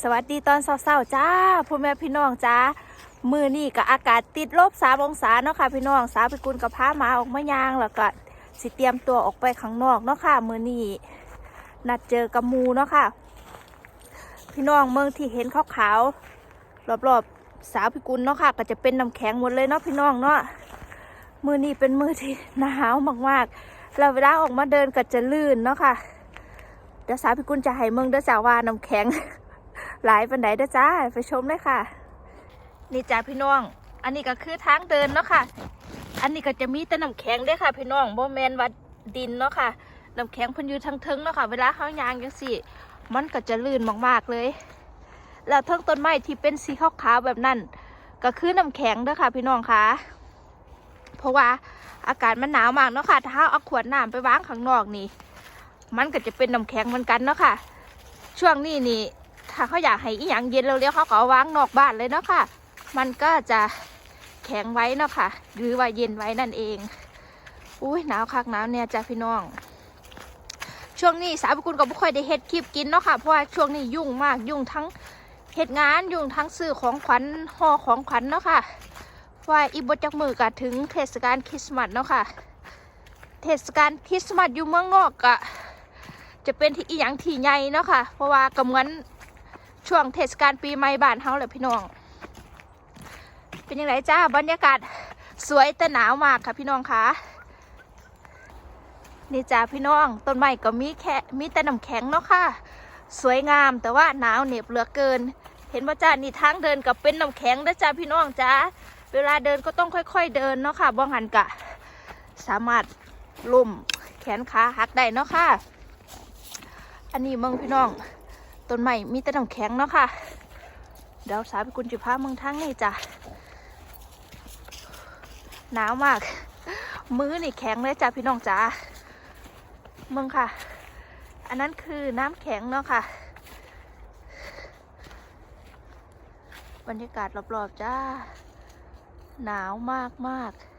สวัสดีตอนเช้าๆจ้าพ่อแม่พี่น้องจ้ามือนี่กับอากาศติดลบสามองศาเนาะค่ะพี่น้องสาวพิกุลกับพาหมาออกมายางแล้วก็สิเตรียมตัวออกไปข้างนอกเนาะค่ะมือนี่นัดเจอกับมูเนาะค่ะ พี่น้องเมืองที่เห็นขาวๆรอบๆสาวพิกุลเนาะค่ะ ก็จะเป็นน้ำแข็งหมดเลยเนาะพี่น้องเนาะมือนี่เป็นมือที่หนาวมากๆแล้วเวลาออกมาเดินก็จะลื่นเนาะค่ะเดี๋ยวสาวพิกุลจะให้เมืองเด้อจ้าว่าน้ำแข็ง หลายปันไดเด้อจ้า ไปชมเลยค่ะ นี่จ้าพี่น้อง อันนี้ก็คือทางเดินเนาะค่ะ อันนี้ก็จะมีแต่น้ำแข็งด้ค่ะ พี่น้องโบแมนวัดดินเนาะค่ะน้ำแข็งพันอยูทั้งทิงเนาะค่ะ เวลาเขายางจังสิมันก็จะลื่นมากๆเลย แล้วเทิงต้นไม้ที่เป็นสีขาวๆแบบนั้น ก็คือน้ำแข็งเด้อค่ะ พี่น้องค่ะ เพราะว่าอากาศมันหนาวมากเนาะค่ะ ถ้าเอาขวดน้ำไปวางข้างนอกนี่ มันก็จะเป็นน้ำแข็งเหมือนกันเนาะค่ะ ช่วงนี้นี่ ถ้าเขาอยากให้อีหยังเย็นเร็วๆเขาก็เอวางนอกบ้านเลยเนาะค่ะ มันก็จะแข็งไว้เนาะค่ะ หรือว่าเย็นไว้นั่นเอง อุ้ยหนาวคักหนาวเนี่ยจ้ะพี่น้อง ช่วงนี้สาวพิกุลก็ไม่ค่อยได้เฮ็ดคลิปกินเนาะค่ะ เพราะว่าช่วงนี้ยุ่งมากยุ่งทั้งเฮ็ดงานยุ่งทั้งซื้อของขวัญห่อของขวัญเนาะค่ะเพราะว่าอีบจักมือก็ถึงเทศกาลคริสต์มาสเนาะค่ะ เทศกาลคริสต์มาสอยู่เมืองนอกก็จะเป็นที่อีหยังที่ใหญ่เนาะค่ะ เพราะว่าก็เหมือน ช่วงเทศกาลปีใหม่บ้านเฮาแหละพี่น้อง เป็นยังไงจ้าบรรยากาศสวยแต่หนาวมากค่ะพี่น้องคะนี่จ้าพี่น้องต้นไม้ก็มีแค่มีแต่น้ำแข็งเนาะค่ะ สวยงามแต่ว่าหนาวเหน็บเหลือเกิน เห็นว่าจ้านี่ทางเดินกับเป็นน้ำแข็งนะจ้าพี่น้องจ้าเวลาเดินก็ต้องค่อย ๆ เดินเนาะค่ะบ้องหันกะ สามารถลุ่มแขนขาหักได้เนาะค่ะ อันนี้มืองพี่น้อง ต้นไม้มีแต่น้ำแข็งเนาะค่ะ เดี๋ยวสาวไปกุญจิพาเมืองทั้งนี่จ้ะหนาวมาก มือนี่แข็งเลยจ้ะพี่น้องจ๋าเมืองค่ะ อันนั้นคือน้ำแข็งเนาะค่ะ บรรยากาศรอบๆจ้า หนาวมากมากๆ